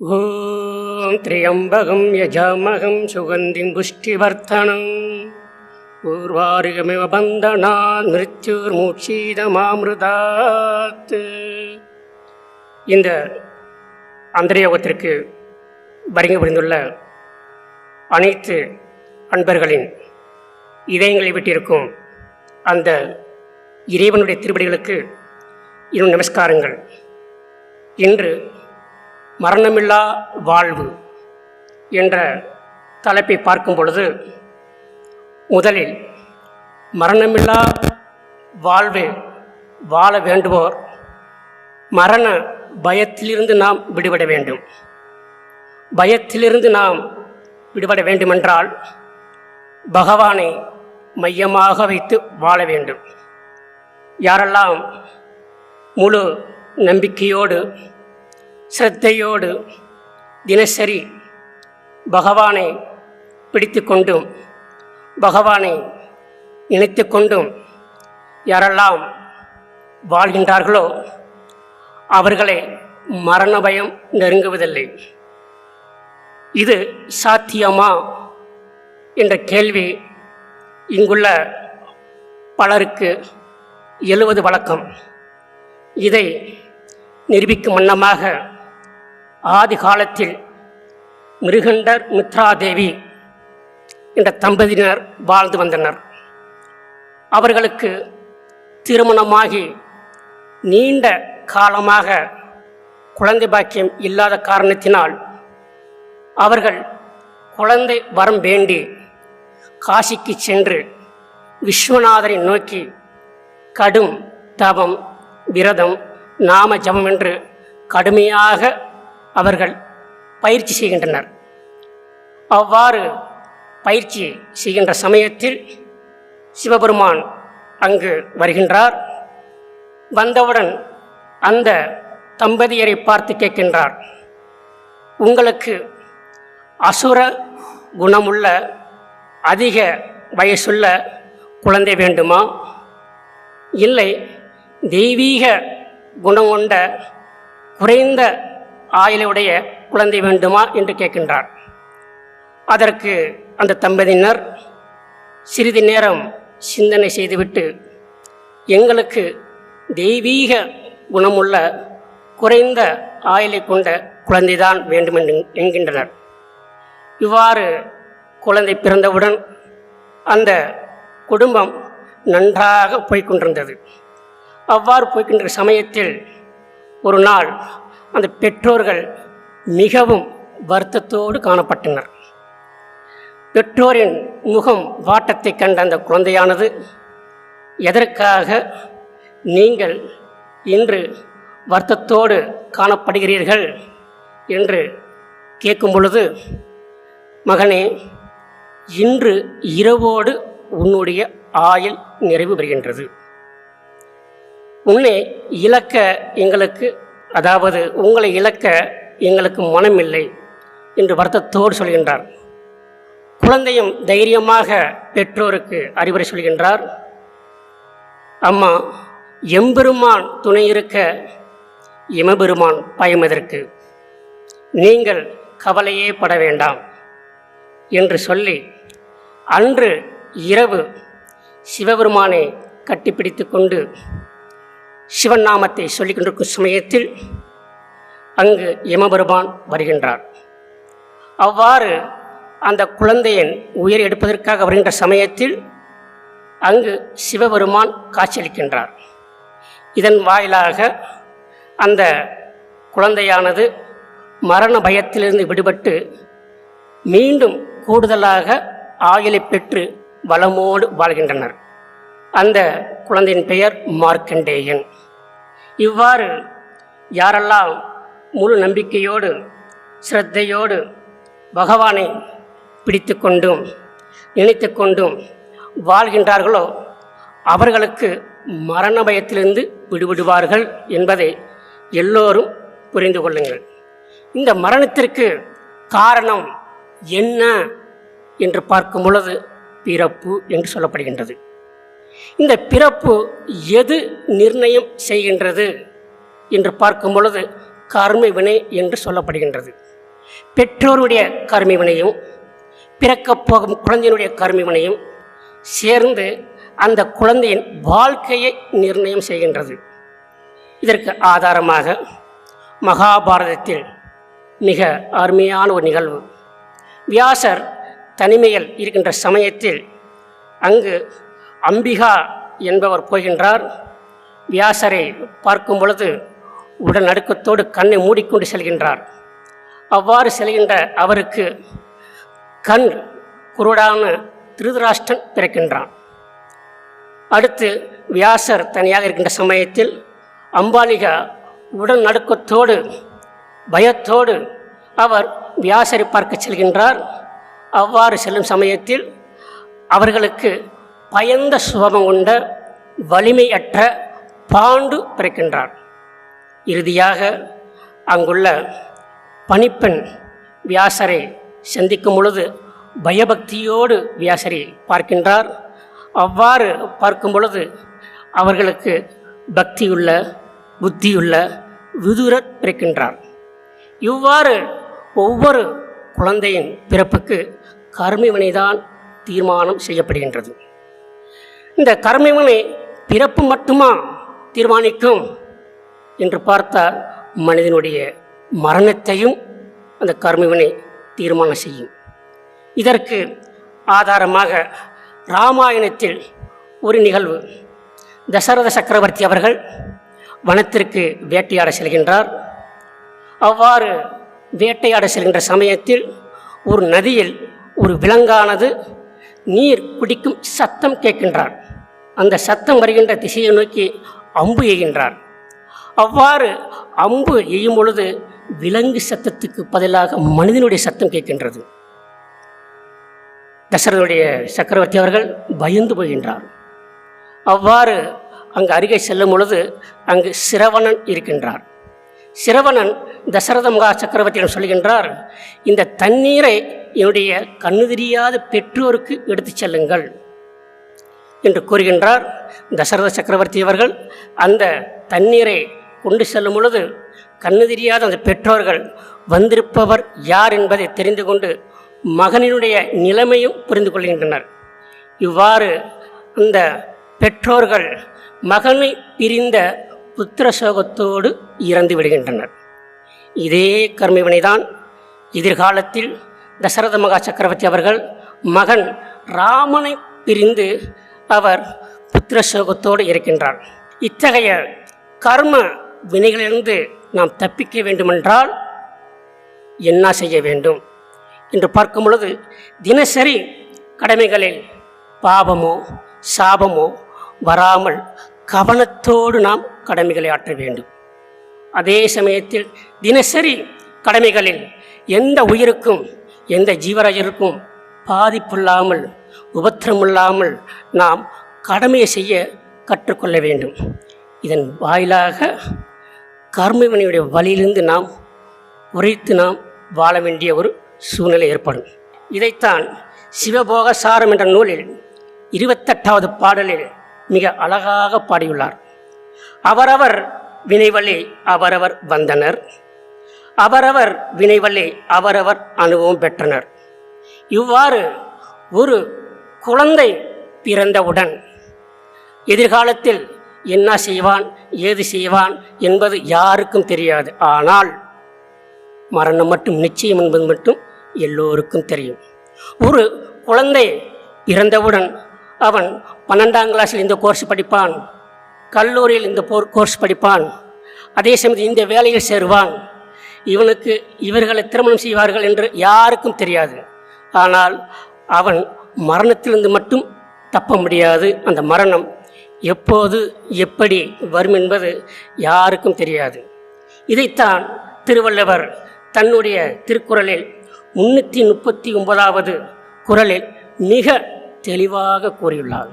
ॐ त्र्यम्बकं यजामहं सुगन्धिं पुष्टिवर्धनम् पूर्वार्गमिव बन्धनात् மிருத்யுர்மூட்சீதமாமிருதாத் இந்த அந்தரயோகத்திற்கு வருகை புரிந்துள்ள அனைத்து அன்பர்களின் இதயங்களை விட்டிருக்கும் அந்த இறைவனுடைய திருப்படிகளுக்கு இன்னும் நமஸ்காரங்கள் இன்று மரணமில்லா வாழ்வு என்ற தலைப்பை பார்க்கும் பொழுது முதலில் மரணமில்லா வாழ்வு வாழ வேண்டுவோர் மரண பயத்திலிருந்து நாம் விடுபட வேண்டும். பயத்திலிருந்து நாம் விடுபட வேண்டுமென்றால் பகவானை மையமாக வைத்து வாழ வேண்டும். யாரெல்லாம் முழு நம்பிக்கையோடு சிரத்தையோடு தினசரி பகவானை பிடித்து கொண்டும் பகவானை நினைத்து கொண்டும் யாரெல்லாம் வாழ்கின்றார்களோ அவர்களை மரண பயம் நெருங்குவதில்லை. இது சாத்தியமா என்ற கேள்வி இங்குள்ள பலருக்கு எழுவது வழக்கம். இதை நிரூபிக்கும் வண்ணமாக ஆதி காலத்தில் மிருகண்டர் மித்ராதேவி என்ற தம்பதியினர் வாழ்ந்து வந்தனர். அவர்களுக்கு திருமணமாகி நீண்ட காலமாக குழந்தை பாக்கியம் இல்லாத காரணத்தினால் அவர்கள் குழந்தை வரம் வேண்டி காசிக்கு சென்று விஸ்வநாதரை நோக்கி கடும் தவம் விரதம் நாம ஜபம் என்று கடுமையாக அவர்கள் பயிற்சி செய்கின்றனர். அவ்வாறு பயிற்சி செய்கின்ற சமயத்தில் சிவபெருமான் அங்கு வருகின்றார். வந்தவுடன் அந்த தம்பதியரை பார்த்து கேட்கின்றார் உங்களுக்கு அசுர குணமுள்ள அதிக வயசுள்ள குழந்தை வேண்டுமா? இல்லை தெய்வீக குணம் கொண்ட குறைந்த ஆயிலையுடைய குழந்தை வேண்டுமா என்று கேட்கின்றார். அதற்கு அந்த தம்பதியினர் சிறிது நேரம் சிந்தனை செய்துவிட்டு எங்களுக்கு தெய்வீக குணமுள்ள குறைந்த ஆயிலை கொண்ட குழந்தைதான் வேண்டும் என்கின்றனர். இவ்வாறு குழந்தை பிறந்தவுடன் அந்த குடும்பம் நன்றாக போய்கொண்டிருந்தது அவ்வாறு போய்கின்ற சமயத்தில் ஒரு நாள் அந்த பெற்றோர்கள் மிகவும் வருத்தத்தோடு காணப்பட்டனர். பெற்றோரின் முகம் வாட்டத்தை கண்ட அந்த குழந்தையானது எதற்காக நீங்கள் இன்று வருத்தத்தோடு காணப்படுகிறீர்கள்? என்று கேட்கும் பொழுது மகனே இன்று இரவோடு உன்னுடைய ஆயுள் நிறைவு பெறுகின்றது. உன்னை இழக்க எங்களுக்கு அதாவது உங்களை இழக்க எங்களுக்கு மனமில்லை என்று வருத்தத்தோடு சொல்கின்றார். குழந்தையும் தைரியமாக பெற்றோருக்கு அறிவுரை சொல்கின்றார். அம்மா எம்பெருமான் துணை இருக்க எமபெருமான் பயமதற்கு நீங்கள் கவலையே பட வேண்டாம் என்று சொல்லி அன்று இரவு சிவபெருமானை கட்டிப்பிடித்து கொண்டு சிவன் நாமத்தை சொல்லிக் கொண்டிருக்கும் சமயத்தில் அங்கு யமபெருமான் வருகின்றார். அவ்வாறு அந்த குழந்தையின் உயிர் எடுப்பதற்காக வருகின்ற சமயத்தில் அங்கு சிவபெருமான் காட்சியளிக்கின்றார். இதன் வாயிலாக அந்த குழந்தையானது மரண பயத்திலிருந்து விடுபட்டு மீண்டும் கூடுதலாக ஆயுளை பெற்று வளமோடு வாழ்கின்றனர். அந்த குழந்தையின் பெயர் மார்க்கண்டேயன். இவ்வாறு யாரெல்லாம் முழு நம்பிக்கையோடு சிரத்தையோடு பகவானை பிடித்து கொண்டும் நினைத்து கொண்டும் வாழ்கின்றார்களோ அவர்களுக்கு மரண பயத்திலிருந்து விடுபடுவார்கள் என்பதை எல்லோரும் புரிந்து கொள்ளுங்கள். இந்த மரணத்திற்கு காரணம் என்ன என்று பார்க்கும் பொழுது பிறப்பு என்று சொல்லப்படுகின்றது. இந்த பிறப்பு எது நிர்ணயம் செய்கின்றது என்று பார்க்கும் பொழுது கர்ம வினை என்று சொல்லப்படுகின்றது. பெற்றோருடைய கர்ம வினையும் பிறக்கப் போகும் குழந்தையினுடைய கர்ம வினையும் சேர்ந்து அந்த குழந்தையின் வாழ்க்கையை நிர்ணயம் செய்கின்றது. இதற்கு ஆதாரமாக மகாபாரதத்தில் மிக அருமையான ஒரு நிகழ்வு. வியாசர் தனிமையில் இருக்கின்ற சமயத்தில் அங்கு அம்பிகா என்பவர் போகின்றார். வியாசரை பார்க்கும் பொழுது உடனடுக்கத்தோடு கண்ணை மூடிக்கொண்டு செல்கின்றார். அவ்வாறு செல்கின்ற அவருக்கு கண் குருடான திருதராஷ்டன் பிறக்கின்றான். அடுத்து வியாசர் தனியாக இருக்கின்ற சமயத்தில் அம்பாலிகா உடல் நடுக்கத்தோடு பயத்தோடு அவர் வியாசரை பார்க்க செல்கின்றார். அவ்வாறு செல்லும் சமயத்தில் அவர்களுக்கு பயந்த சுபம் கொண்ட வலிமையற்ற பாண்டு பிறக்கின்றார். இறுதியாக அங்குள்ள பணிப்பெண் வியாசரை சந்திக்கும் பொழுது பயபக்தியோடு வியாசரை பார்க்கின்றார். அவ்வாறு பார்க்கும் பொழுது அவர்களுக்கு பக்தியுள்ள புத்தியுள்ள விதுரர் பிறக்கின்றார். இவ்வாறு ஒவ்வொரு குழந்தையின் பிறப்புக்கு கருமிவனைதான் தீர்மானம் செய்யப்படுகின்றது. இந்த கர்மங்களை பிறப்பு மட்டுமா தீர்மானிக்கும்? என்று பார்த்தால் மனிதனுடைய மரணத்தையும் அந்த கர்மவினை தீர்மானம் செய்யும். இதற்கு ஆதாரமாக ராமாயணத்தில் ஒரு நிகழ்வு. தசரத சக்கரவர்த்தி அவர்கள் வனத்திற்கு வேட்டையாட செல்கின்றார். அவ்வாறு வேட்டையாட செல்கின்ற சமயத்தில் ஒரு நதியில் ஒரு விலங்கானது நீர் குடிக்கும் சத்தம் கேட்கின்றார் அந்த சத்தம் வருகின்ற திசையை நோக்கி அம்பு எய்கின்றார். அவ்வாறு அம்பு எய்யும் பொழுது விலங்கு சத்தத்துக்கு பதிலாக மனிதனுடைய சத்தம் கேட்கின்றது. தசரனுடைய சக்கரவர்த்தி அவர்கள் பயந்து போகின்றார். அவ்வாறு அங்கு அருகே செல்லும் பொழுது அங்கு சிரவணன் இருக்கின்றார். சிரவணன் தசரத மகா சக்கரவர்த்தியிடம் சொல்கின்றார் இந்த தண்ணீரை என்னுடைய கண்ணு தெரியாத பெற்றோருக்கு எடுத்துச் செல்லுங்கள். என்று கூறுகின்றார். தசரத சக்கரவர்த்தி அவர்கள் அந்த தண்ணீரை கொண்டு செல்லும் பொழுது கண்ணு தெரியாத அந்த பெற்றோர்கள் வந்திருப்பவர் யார் என்பதை தெரிந்து கொண்டு மகனினுடைய நிலைமையும் புரிந்து கொள்கின்றனர். இவ்வாறு அந்த பெற்றோர்கள் மகனை பிரிந்த புத்திர சோகத்தோடு இறந்து விடுகின்றனர். இதே கர்மவினைதான் எதிர்காலத்தில் தசரத மகா சக்கரவர்த்தி அவர்கள் மகன் ராமனை பிரிந்து அவர் புத்திர சோகத்தோடு இருக்கின்றார். இத்தகைய கர்ம வினைகளிலிருந்து நாம் தப்பிக்க வேண்டுமென்றால் என்ன செய்ய வேண்டும்? என்று பார்க்கும் பொழுது தினசரி கடமைகளில் பாவமோ சாபமோ வராமல் கவனத்தோடு நாம் கடமைகளை ஆற்ற வேண்டும். அதே சமயத்தில் தினசரி கடமைகளில் எந்த உயிருக்கும் எந்த ஜீவராஜருக்கும் பாதிப்பில்லாமல் உபத்திரமில்லாமல் நாம் கடமையை செய்ய கற்றுக்கொள்ள வேண்டும். இதன் வாயிலாக கர்மவினையுடைய வழியிலிருந்து நாம் உரைத்து நாம் வாழ வேண்டிய ஒரு சூழ்நிலை ஏற்படும். இதைத்தான் சிவபோக சாரம் என்ற நூலில் இருபத்தெட்டாவது பாடலில் மிக அழகாக பாடியுள்ளார். அவரவர் வினைவழி அவரவர் வந்தனர். அவரவர் வினைவழி அவரவர் அனுபவம் பெற்றனர். இவ்வாறு ஒரு குழந்தை பிறந்தவுடன் எதிர்காலத்தில் என்ன செய்வான் ஏது செய்வான் என்பது யாருக்கும் தெரியாது. ஆனால் மரணம் மட்டும் நிச்சயம் என்பது மட்டும் எல்லோருக்கும் தெரியும். ஒரு குழந்தை பிறந்தவுடன் அவன் பன்னெண்டாம் கிளாஸில் இந்த கோர்ஸ் படிப்பான் கல்லூரியில் இந்த போர் கோர்ஸ் படிப்பான் அதே சமயத்தில் இந்த வேலையில் சேருவான். இவனுக்கு இவர்களை திருமணம் செய்வார்கள் என்று யாருக்கும் தெரியாது. ஆனால் அவன் மரணத்திலிருந்து மட்டும் தப்ப முடியாது. அந்த மரணம் எப்போது எப்படி வரும் என்பது யாருக்கும் தெரியாது. இதைத்தான் திருவள்ளுவர் தன்னுடைய திருக்குறளில் முன்னூற்றி முப்பத்தி ஒன்பதாவது குறளில் மிக தெளிவாக கூறியுள்ளார்.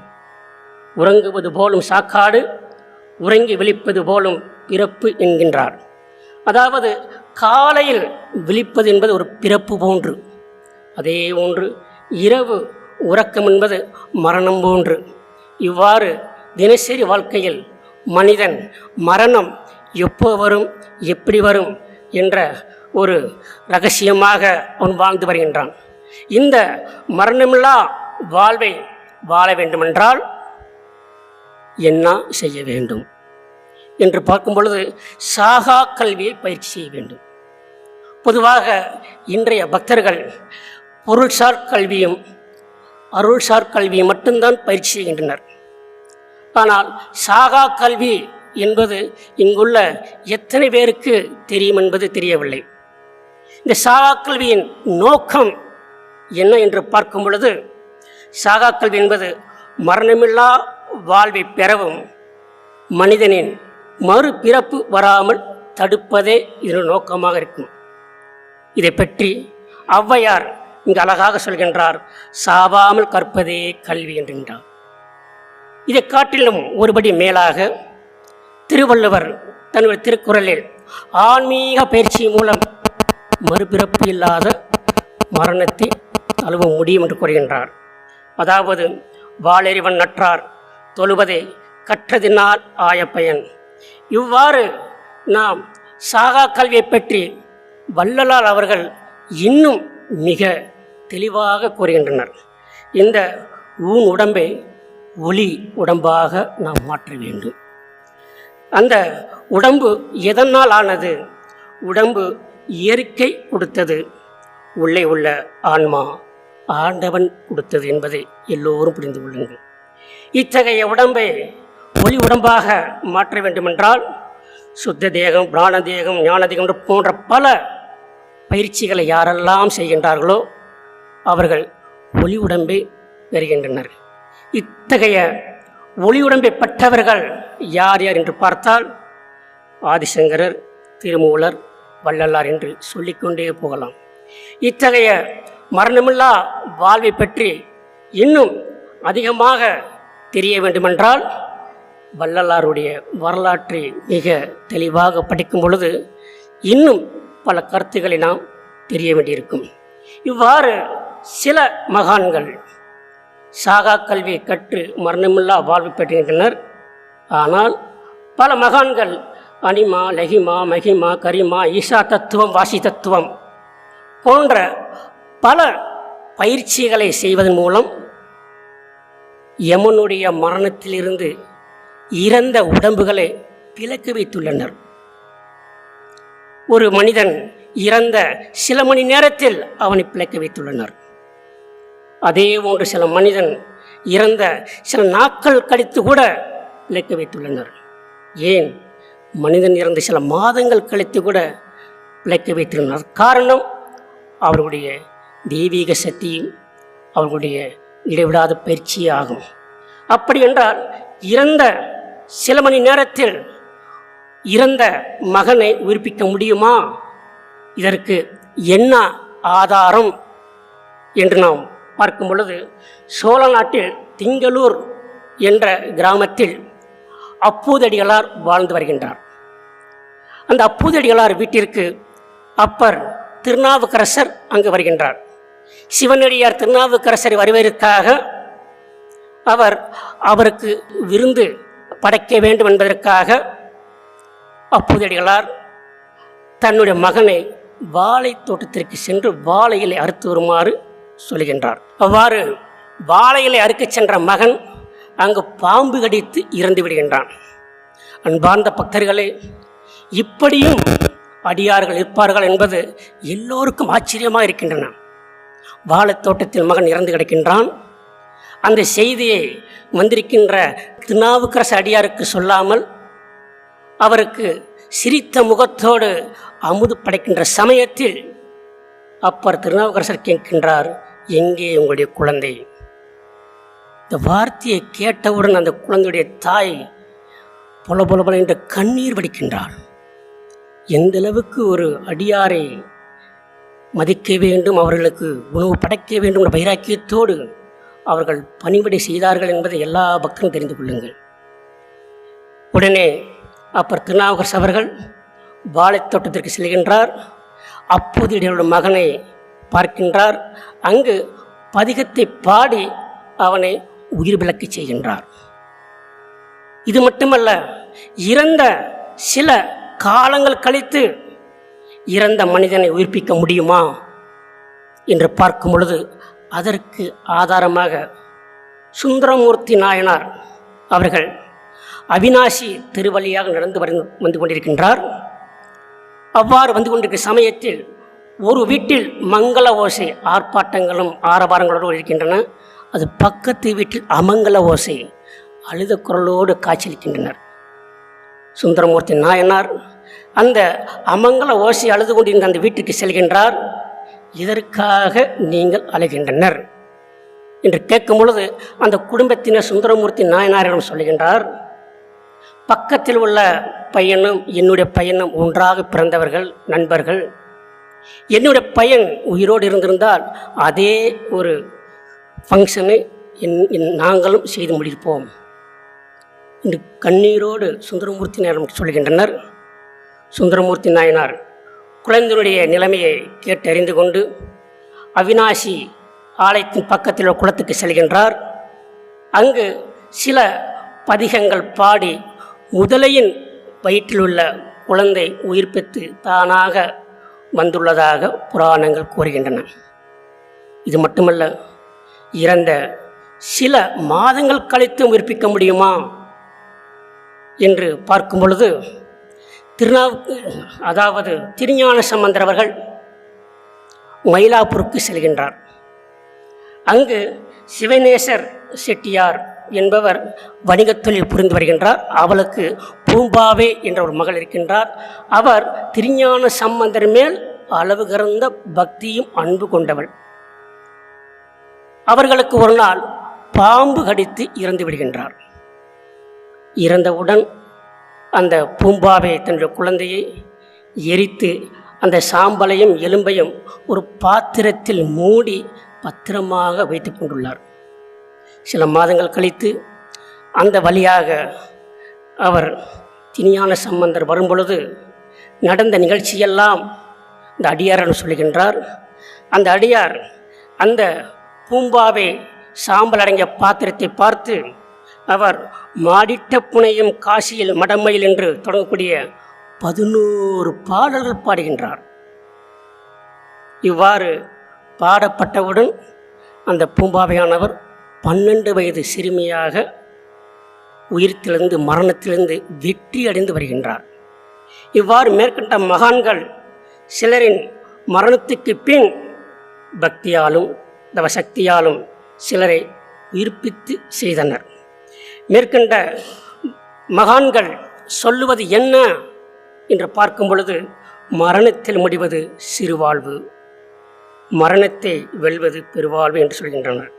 உறங்குவது போலும் சாக்காடு உறங்கி விழிப்பது போலும் பிறப்பு என்கின்றார். அதாவது காலையில் விழிப்பது என்பது ஒரு பிறப்பு போன்று. அதே போன்று இரவு உறக்கம் என்பது மரணம் போன்று. இவ்வாறு தினசரி வாழ்க்கையில் மனிதன் மரணம் எப்போ வரும் எப்படி வரும் என்ற ஒரு ரகசியமாக அவன் வாழ்ந்து வருகின்றான். இந்த மரணமில்லா வாழ்வை வாழ வேண்டுமென்றால் என்ன செய்ய வேண்டும் என்று பார்க்கும் பொழுது சாகா கல்வியை பயிற்சி செய்ய வேண்டும். பொதுவாக இன்றைய பக்தர்கள் பொருள்சார் கல்வியும் அருள்சார் கல்வியும் மட்டும்தான் பயிற்சி செய்கின்றனர். ஆனால் சாகா கல்வி என்பது இங்குள்ள எத்தனை பேருக்கு தெரியும் என்பது தெரியவில்லை. இந்த சாகா கல்வியின் நோக்கம் என்ன என்று பார்க்கும் பொழுது சாகா கல்வி என்பது மரணமில்லா வாழ்வை பெறவும் மனிதனின் மறுபிறப்பு வராமல் தடுப்பதே இதன் நோக்கமாக இருக்கும். இதை பற்றி ஔவையார் இங்கு அழகாக சொல்கின்றார் சாவாமல் கற்பதே கல்வி என்கின்றார் இதை காட்டிலும் ஒருபடி மேலாக திருவள்ளுவர் தன்னுடைய திருக்குறளில் ஆன்மீக பயிற்சி மூலம் மறுபிறப்பு இல்லாத மரணத்தை தழுவ முடியும் என்று கூறுகின்றார். அதாவது வாளெறிவன் நற்றார் தொழுவதை கற்றதினால் ஆய பயன். இவ்வாறு நாம் சாகா கல்வியை பற்றி வள்ளலால் அவர்கள் இன்னும் மிக தெளிவாக கூறுகின்றனர். இந்த ஊன் உடம்பை ஒளி உடம்பாக நாம் மாற்ற வேண்டும். அந்த உடம்பு எதனால் ஆனது? உடம்பு இயற்கை கொடுத்தது. உள்ளே உள்ள ஆன்மா ஆண்டவன் கொடுத்தது என்பதை எல்லோரும் புரிந்து கொள்ளுங்கள். இத்தகைய உடம்பை ஒளி உடம்பாக மாற்ற வேண்டுமென்றால் சுத்த தேகம் பிராண தேகம் ஞான தேகம் போன்ற பல பயிற்சிகளை யாரெல்லாம் செய்கின்றார்களோ அவர்கள் ஒளி உடம்பை பெறுகின்றனர் இத்தகைய ஒளி உடம்பை பெற்றவர்கள் யார் யார் என்று பார்த்தால் ஆதிசங்கரர் திருமூலர் வள்ளலார் என்று சொல்லிக்கொண்டே போகலாம். இத்தகைய மரணமில்லா வாழ்வை பற்றி இன்னும் அதிகமாக தெரிய வேண்டுமென்றால் வள்ளலாருடைய வரலாற்றை மிக தெளிவாக படிக்கும் பொழுது இன்னும் பல கருத்துக்களை நாம் தெரிய வேண்டியிருக்கும். இவ்வாறு சில மகான்கள் சாகா கல்வியை கற்று மரணமில்லா வாழ்வு பெற்றிருக்கின்றனர். ஆனால் பல மகான்கள் அனிமா லஹிமா மஹிமா கரிமா ஈஷா தத்துவம் வாசி தத்துவம் போன்ற பல பயிற்சிகளை செய்வதன் மூலம் யமனுடைய மரணத்திலிருந்து இறந்த உடம்புகளை விலக்கு வைத்துள்ளனர். ஒரு மனிதன் இறந்த சில மணி நேரத்தில் அவனை பிழைக்க வைத்துள்ளனர். அதே போன்று சில மனிதன் இறந்த சில நாட்கள் கழித்து கூட பிழைக்க வைத்துள்ளனர். ஏன்? மனிதன் இறந்த சில மாதங்கள் கழித்து கூட பிழைக்க வைத்துள்ளனர் காரணம் அவர்களுடைய தெய்வீக சக்தியும் அவர்களுடைய இடைவிடாத பயிற்சியே ஆகும். அப்படி என்றால் இறந்த சில மணி நேரத்தில் இறந்த மகனை உயிர்ப்பிக்க முடியுமா? இதற்கு என்ன ஆதாரம் என்று நாம் பார்க்கும் பொழுது சோழ நாட்டில் திங்களூர் என்ற கிராமத்தில் அப்பூதடிகளார் வாழ்ந்து வருகின்றார். அந்த அப்பூதடிகளார் வீட்டிற்கு அப்பர் திருநாவுக்கரசர் அங்கு வருகின்றார். சிவனடியார் திருநாவுக்கரசரை வரவேற்காக அவர் அவருக்கு விருந்து படைக்க வேண்டும் என்பதற்காக அப்பூதடிகளார் தன்னுடைய மகனை வாழை தோட்டத்திற்கு சென்று வாழைகளை அறுத்து வருமாறு சொல்கின்றார். அவ்வாறு வாழை இலை அறுக்கச் சென்ற மகன் அங்கு பாம்பு கடித்து இறந்து விடுகின்றான். அன்பார்ந்த பக்தர்களே இப்படியும் அடியார்கள் இருப்பார்கள் என்பது எல்லோருக்கும் ஆச்சரியமாக இருக்கின்றன. வாழைத்தோட்டத்தில் மகன் இறந்து கிடக்கின்றான். அந்த செய்தியை வந்திருக்கின்ற திருநாவுக்கரசு அடியாருக்கு சொல்லாமல் அவருக்கு சிரித்த முகத்தோடு அமுது படைக்கின்ற சமயத்தில் அப்பர் திருநாவுக்கரசர் கேட்கின்றார் எங்கே உங்களுடைய குழந்தை? இந்த வார்த்தையை கேட்டவுடன் அந்த குழந்தையுடைய தாய் பொல பொல பொல என்று கண்ணீர் வடிக்கின்றார் எந்த அளவுக்கு ஒரு அடியாரை மதிக்க வேண்டும் அவர்களுக்கு உணவு படைக்க வேண்டும் என்ற வைராக்கியத்தோடு அவர்கள் பணிபடை செய்தார்கள் என்பதை எல்லா பக்தரும் தெரிந்து கொள்ளுங்கள். உடனே அப்பர் திருநாவுக்கரசு அவர்கள் வாழைத்தோட்டத்திற்கு செல்கின்றார். அப்போது இடையோட மகனை பார்க்கின்றார். அங்கு பதிகத்தை பாடி அவனை உயிர் விளக்கு செய்கின்றார். இது மட்டுமல்ல இறந்த சில காலங்கள் கழித்து இறந்த மனிதனை உயிர்ப்பிக்க முடியுமா என்று பார்க்கும் பொழுது அதற்கு ஆதாரமாக சுந்தரமூர்த்தி நாயனார் அவர்கள் அவினாசி திருவழியாக நடந்து வந்து கொண்டிருக்கின்றார். அவ்வாறு வந்து கொண்டிருக்கிற சமயத்தில் ஒரு வீட்டில் மங்கள ஓசை ஆர்ப்பாட்டங்களும் ஆரவாரங்களோடு இருக்கின்றன. அது பக்கத்து வீட்டில் அமங்கல ஓசை அழுத குரலோடு காய்ச்சலிக்கின்றனர் சுந்தரமூர்த்தி நாயனார் அந்த அமங்கல ஓசை அழுது கொண்டிருந்த அந்த வீட்டுக்கு செல்கின்றார். இதற்காக நீங்கள் அழுகின்றனர் என்று கேட்கும் பொழுது அந்த குடும்பத்தினர் சுந்தரமூர்த்தி நாயனாரிடம் சொல்லுகின்றார் பக்கத்தில் உள்ள பையனும் என்னுடைய பையனும் ஒன்றாக பிறந்தவர்கள் நண்பர்கள். என்னுடைய பையன் உயிரோடு இருந்திருந்தால் அதே ஒரு ஃபங்க்ஷனை என் நாங்களும் செய்து முடிப்போம். இன்று கண்ணீரோடு சுந்தரமூர்த்தி நாயனம் சொல்கின்றனர். சுந்தரமூர்த்தி நாயனார் குழந்தையுடைய நிலைமையை கேட்டறிந்து கொண்டு அவினாசி ஆலயத்தின் பக்கத்தில் உள்ள குளத்துக்கு செல்கின்றார். அங்கு சில பதிகங்கள் பாடி முதலையின் வயிற்றில் உள்ள குழந்தை உயிர் பெற்று தானாக வந்துள்ளதாக புராணங்கள் கூறுகின்றன. இது மட்டுமல்ல இறந்த சில மாதங்கள் கழித்து உயிர்ப்பிக்க முடியுமா என்று பார்க்கும் பொழுது திருநாவுக்கு அதாவது திருஞான சம்பந்தர் அவர்கள் மயிலாப்பூருக்கு செல்கின்றார். அங்கு சிவநேசர் செட்டியார் என்பவர் வணிகத்தொழில் புரிந்து வருகின்றார். அவளுக்கு பூம்பாவே என்ற ஒரு மகள் இருக்கின்றார். அவர் திருஞான சம்பந்தர் மேல் அளவு கறந்த பக்தியும் அன்பு கொண்டவள். அவர்களுக்கு ஒரு நாள் பாம்பு கடித்து இறந்து விடுகின்றார். இறந்தவுடன் அந்த பூம்பாவை தன்னுடைய குழந்தையை எரித்து அந்த சாம்பலையும் எலும்பையும் ஒரு பாத்திரத்தில் மூடி பத்திரமாக வைத்து கொண்டுள்ளார். சில மாதங்கள் கழித்து அந்த வழியாக அவர் திணியான சம்பந்தர் வரும்பொழுது நடந்த நிகழ்ச்சியெல்லாம் இந்த அடியார்னு சொல்லுகின்றார் அந்த அடியார் அந்த பூம்பாவை சாம்பல் அடங்கிய பாத்திரத்தை பார்த்து அவர் மாடிட்ட புனையும் காசியில் மடமையில் என்று தொடங்கக்கூடிய பதினோரு பாடல்கள் பாடுகின்றார். இவ்வாறு பாடப்பட்டவுடன் அந்த பூம்பாவையானவர் பன்னெண்டு வயது சிறுமியாக உயிர்த்திலிருந்து மரணத்திலிருந்து வெற்றி அடைந்து வருகின்றார். இவ்வாறு மேற்கண்ட மகான்கள் சிலரின் மரணத்துக்கு பின் பக்தியாலும் தவசக்தியாலும் சிலரை உயிர்ப்பித்து செய்தனர். மேற்கண்ட மகான்கள் சொல்லுவது என்ன என்று பார்க்கும் பொழுது மரணத்தில் முடிவது சிறுவாழ்வு மரணத்தை வெல்வது பெருவாழ்வு என்று சொல்கின்றனர்.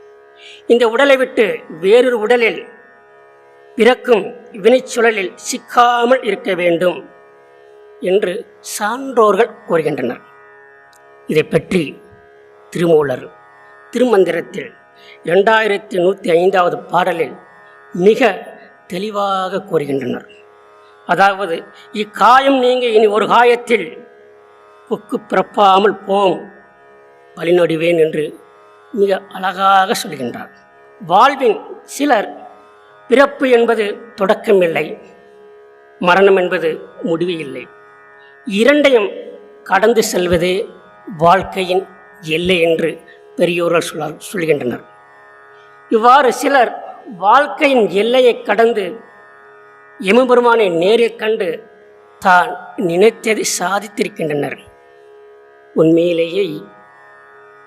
இந்த உடலை விட்டு வேறொரு உடலில் பிறக்கும் வினைச்சுழலில் சிக்காமல் இருக்க வேண்டும் என்று சான்றோர்கள் கூறுகின்றனர். இதை பற்றி திருமூலர் திருமந்திரத்தில் இரண்டாயிரத்தி நூற்றி ஐந்தாவது பாடலில் மிக தெளிவாக கூறுகின்றனர். அதாவது இக்காயம் நீங்க இனி ஒரு காயத்தில் புக்கு பிறப்பாமல் போம் வழிநொடிவேன் என்று மிக அழகாக சொல்கின்றார். வாழ்வின் சிலர் பிறப்பு என்பது தொடக்கமில்லை மரணம் என்பது முடிவு இல்லை. இரண்டையும் கடந்து செல்வதே வாழ்க்கையின் எல்லை என்று பெரியோர்கள் சொல்ல சொல்கின்றனர். இவ்வாறு சிலர் வாழ்க்கையின் எல்லையை கடந்து எமபெருமானை நேரில் கண்டு தான் நினைத்ததை சாதித்திருக்கின்றனர். உண்மையிலேயே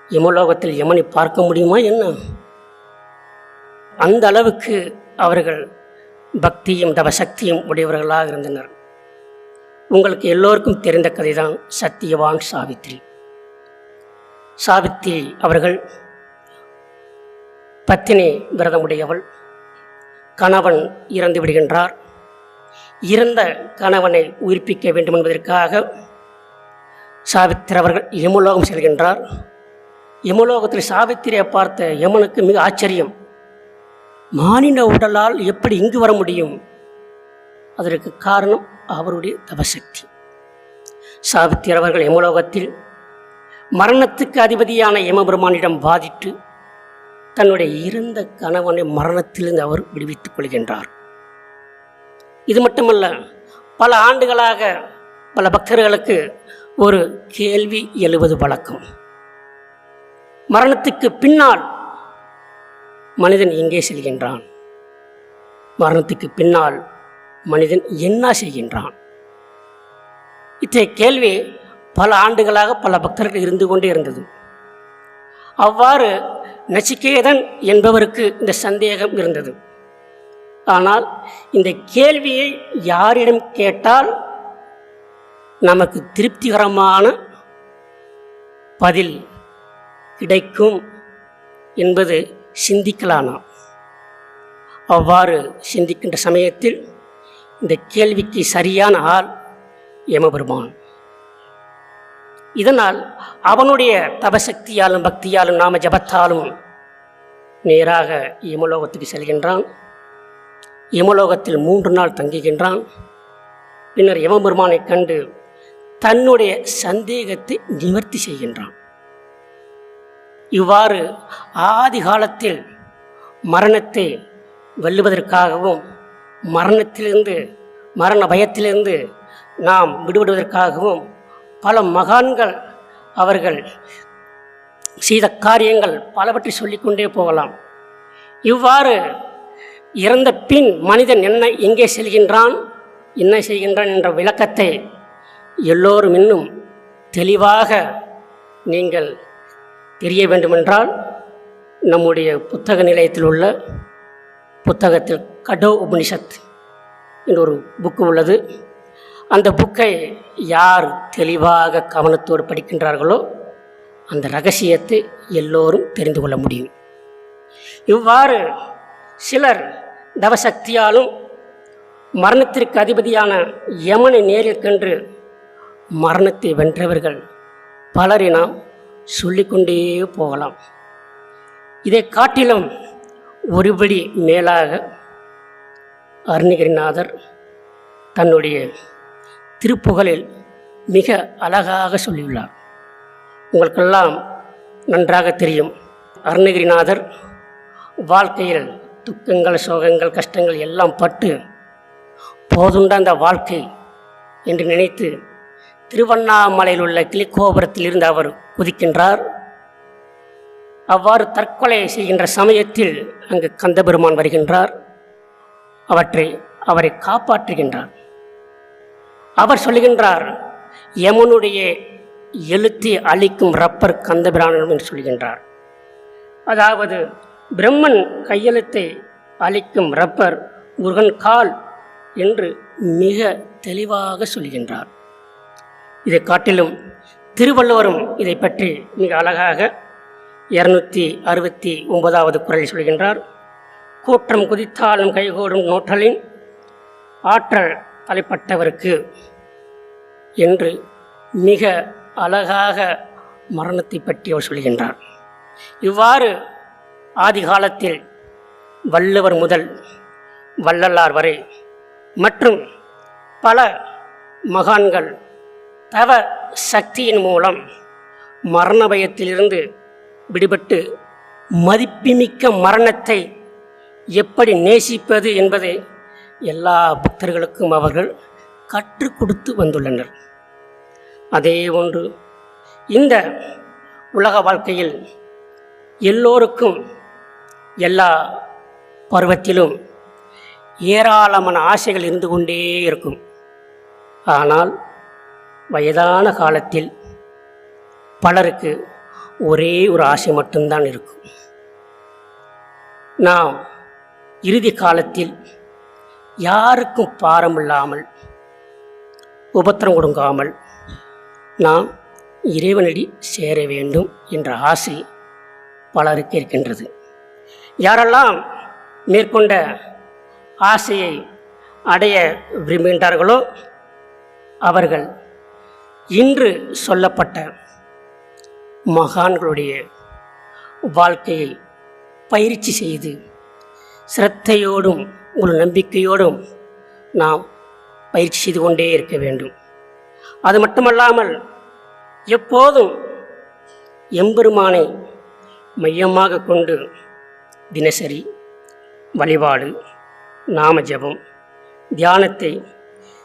யமலோகத்தில் யமனை பார்க்க முடியுமா என்ன? அந்த அளவுக்கு அவர்கள் பக்தியும் தவசக்தியும் உடையவர்களாக இருந்தனர். உங்களுக்கு எல்லோருக்கும் தெரிந்த கதைதான் சத்தியவான் சாவித்ரி. சாவித்ரி அவர்கள் பத்தினி விரதமுடையவள். கணவன் இறந்து விடுகின்றார். இறந்த கணவனை உயிர்ப்பிக்க வேண்டும் என்பதற்காக சாவித்திரி அவர்கள் யமுலோகம் செல்கின்றார். யமலோகத்தில் சாவித்திரியை பார்த்த யமனுக்கு மிக ஆச்சரியம். மானிட உடலால் எப்படி இங்கு வர முடியும்? அதற்கு காரணம் அவருடைய தபசக்தி சாவித்திரி அவர்கள் யமலோகத்தில் மரணத்துக்கு அதிபதியான யமபெருமானிடம் வாதிட்டு தன்னுடைய இறந்த கணவனை மரணத்திலிருந்து அவர் விடுவித்துக் கொள்கின்றார். இது மட்டுமல்ல பல ஆண்டுகளாக பல பக்தர்களுக்கு ஒரு கேள்வி எழுவது வழக்கம். மரணத்துக்கு பின்னால் மனிதன் எங்கே செல்கின்றான்? மரணத்துக்கு பின்னால் மனிதன் என்ன செய்கின்றான்? இத்தகைய கேள்வி பல ஆண்டுகளாக பல பக்தர்கள் இருந்து கொண்டே இருந்தது. அவ்வாறு நச்சிகேதன் என்பவருக்கு இந்த சந்தேகம் இருந்தது. ஆனால் இந்த கேள்வியை யாரிடம் கேட்டால் நமக்கு திருப்திகரமான பதில் கிடைக்கும் என்பது சிந்திக்கலானாம் அவ்வாறு சிந்திக்கின்ற சமயத்தில் இந்த கேள்விக்கு சரியான ஆள் யமபெருமான். இதனால் அவனுடைய தபசக்தியாலும் பக்தியாலும் நாம ஜபத்தாலும் நேராக யமலோகத்துக்கு செல்கின்றான். யமலோகத்தில் மூன்று நாள் தங்குகின்றான். பின்னர் யமபெருமானைக் கண்டு தன்னுடைய சந்தேகத்தை நிவர்த்தி செய்கின்றான். இவ்வாறு ஆதி காலத்தில் மரணத்தை வெல்லுவதற்காகவும் மரணத்திலிருந்து மரண பயத்திலிருந்து நாம் விடுபடுவதற்காகவும் பல மகான்கள் அவர்கள் செய்த காரியங்கள் பலவற்றை சொல்லிக்கொண்டே போகலாம். இவ்வாறு இறந்த பின் மனிதன் என்ன எங்கே செல்கின்றான் என்ன செய்கின்றான் என்ற விளக்கத்தை எல்லோரும் இன்னும் தெளிவாக நீங்கள் தெரிய வேண்டுமென்றால் நம்முடைய புத்தக நிலையத்தில் உள்ள புத்தகத்தில் கடோ உபனிஷத் என்ற ஒரு புக்கு உள்ளது. அந்த புக்கை யார் தெளிவாக கவனத்தோடு படிக்கின்றார்களோ அந்த ரகசியத்தை எல்லோரும் தெரிந்து கொள்ள முடியும். இவ்வாறு சிலர் தவசக்தியாலும் மரணத்திற்கு அதிபதியான யமனை நேரில் கண்டு மரணத்தை வென்றவர்கள் பலரை நாம் சொல்லிக்கொண்டே போகலாம். இதை காட்டிலும் ஒருபடி மேலாக அருணகிரிநாதர் தன்னுடைய திருப்புகழில் மிக அழகாக சொல்லியுள்ளார். உங்களுக்கெல்லாம் நன்றாக தெரியும். அருணகிரிநாதர் வாழ்க்கையில் துக்கங்கள் சோகங்கள் கஷ்டங்கள் எல்லாம் பட்டு போதுண்ட அந்த வாழ்க்கை என்று நினைத்து திருவண்ணாமலையில் உள்ள கிளிக்கோபுரத்தில் இருந்து அவர் குதிக்கின்றார். அவ்வாறு தற்கொலை செய்கின்ற சமயத்தில் அங்கு கந்தபெருமான் வருகின்றார். அவற்றை அவரை காப்பாற்றுகின்றார். அவர் சொல்லுகின்றார் யமுனுடைய எழுத்தை அளிக்கும் ரப்பர் கந்தபிராணம் என்று சொல்கின்றார். அதாவது பிரம்மன் கையெழுத்தை அளிக்கும் ரப்பர் முருகன் கால் என்று மிக தெளிவாக சொல்கின்றார். இதை காட்டிலும் திருவள்ளுவரும் இதை பற்றி மிக அழகாக இருநூற்றி அறுபத்தி ஒன்பதாவது குரலில் சொல்கின்றார். கூற்றம் குதித்தாலும் கைகூடும் நோற்றலின் ஆற்றல் தலைப்பட்டவருக்கு என்று மிக அழகாக மரணத்தை பற்றி அவர் சொல்கின்றார். இவ்வாறு ஆதிகாலத்தில் வள்ளுவர் முதல் வள்ளலார் வரை மற்றும் பல மகான்கள் தவ சக்தியின் மூலம் மரண பயத்திலிருந்து விடுபட்டு மதிப்புமிக்க மரணத்தை எப்படி நேசிப்பது என்பதை எல்லா பக்தர்களுக்கும் அவர்கள் கற்றுக் கொடுத்து வந்துள்ளனர். அதே ஒன்று இந்த உலக வாழ்க்கையில் எல்லோருக்கும் எல்லா பருவத்திலும் ஏராளமான ஆசைகள் இருந்து கொண்டே இருக்கும். ஆனால் வயதான காலத்தில் பலருக்கு ஒரே ஒரு ஆசை மட்டும்தான் இருக்கும். நாம் இறுதி காலத்தில் யாருக்கும் பாரமில்லாமல் உபத்திரம் கொடுக்காமல் நாம் இறைவனடி சேர வேண்டும் என்ற ஆசை பலருக்கு இருக்கின்றது. யாரெல்லாம் மேற்கொண்ட ஆசையை அடைய விரும்புகின்றார்களோ அவர்கள் இன்று சொல்லப்பட்ட மகான்களுடைய வாழ்க்கையை பயிற்சி செய்து சிரத்தையோடும் ஒரு நம்பிக்கையோடும் நாம் பயிற்சி செய்து கொண்டே இருக்க வேண்டும். அது மட்டுமல்லாமல் எப்போதும் எம்பெருமானை மையமாக கொண்டு தினசரி வழிபாடு நாமஜபம் தியானத்தை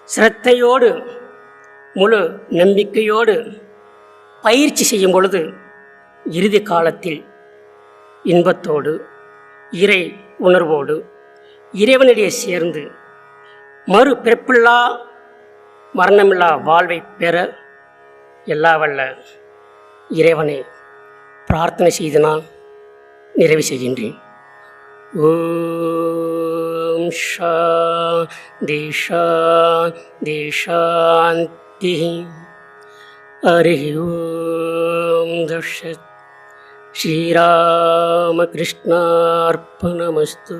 சிரத்தையோடு முழு நம்பிக்கையோடு பயிற்சி செய்யும் பொழுது இறுதி காலத்தில் இன்பத்தோடு இறை உணர்வோடு இறைவனிடையே சேர்ந்து மறு பிறப்பில்லா மரணமில்லா வாழ்வை பெற எல்லா வல்ல இறைவனை பிரார்த்தனை செய்து நான் நிறைவு செய்கின்றேன். ஓம் சாந்தி சாந்தி शक्ति हरिः ॐ दश श्रीरामकृष्णार्पणमस्तु